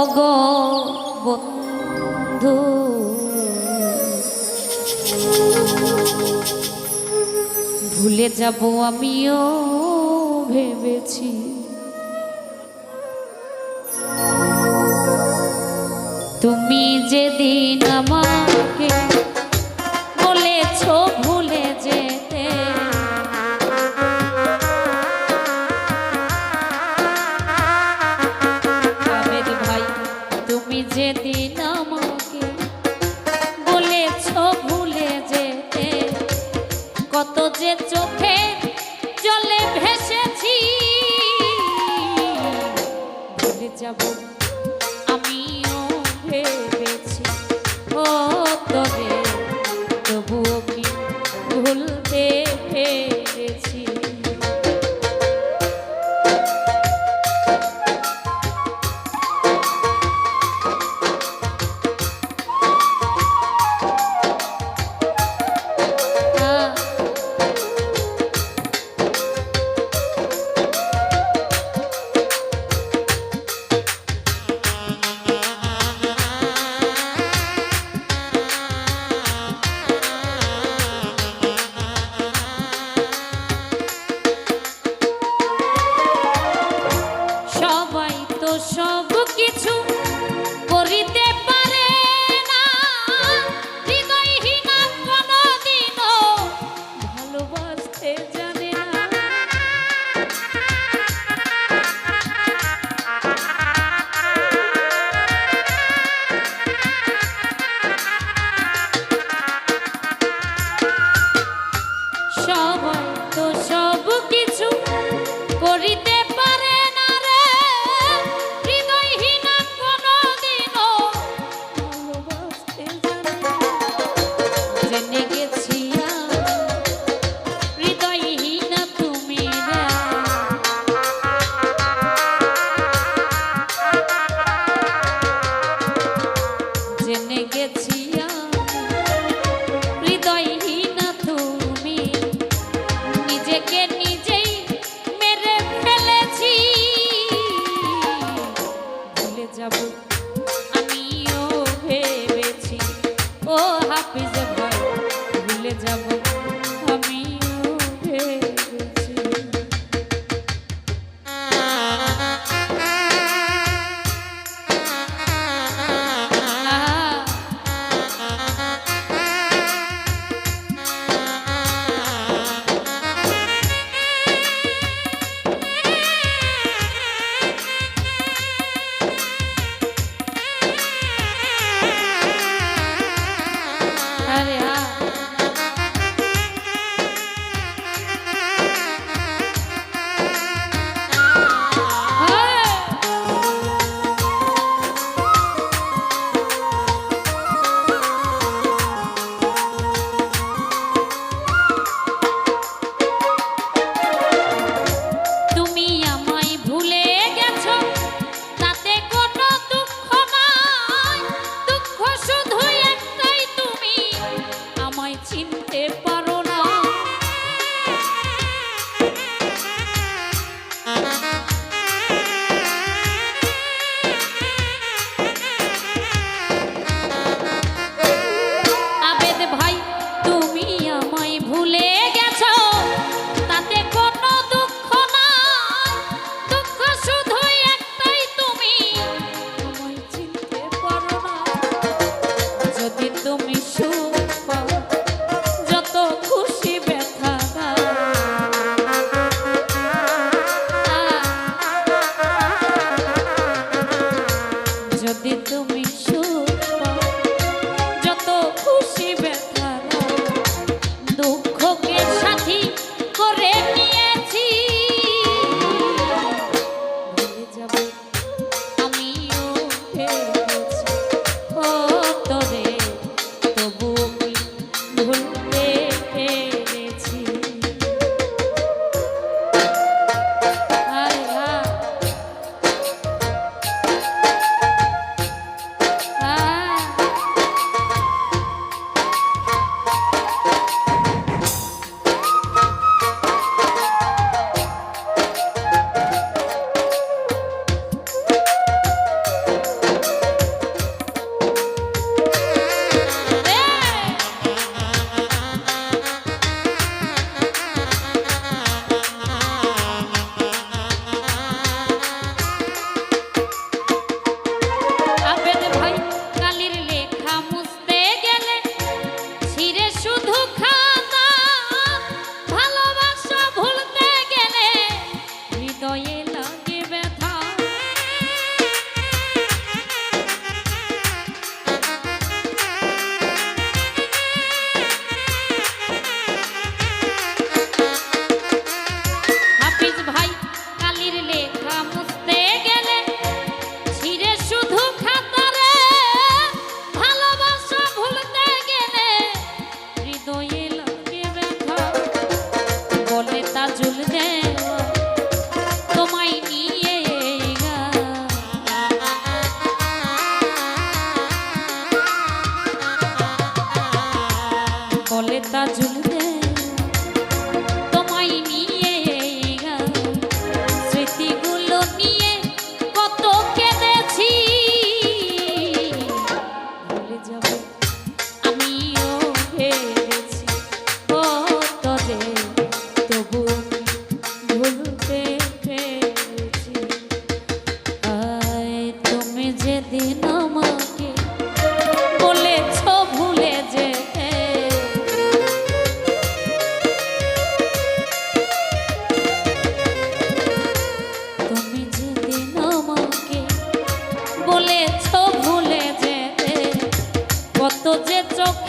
ওগো বন্ধু। ভুলে যাব আমিও ভেবেছি। তুমি যেদিন আমাকে কাজল দে তোমায় নিয়ে স্মৃতিগুলো নিয়ে কত কেঁদেছি। ভুলে যাব আমিও ভেবে যে চোখ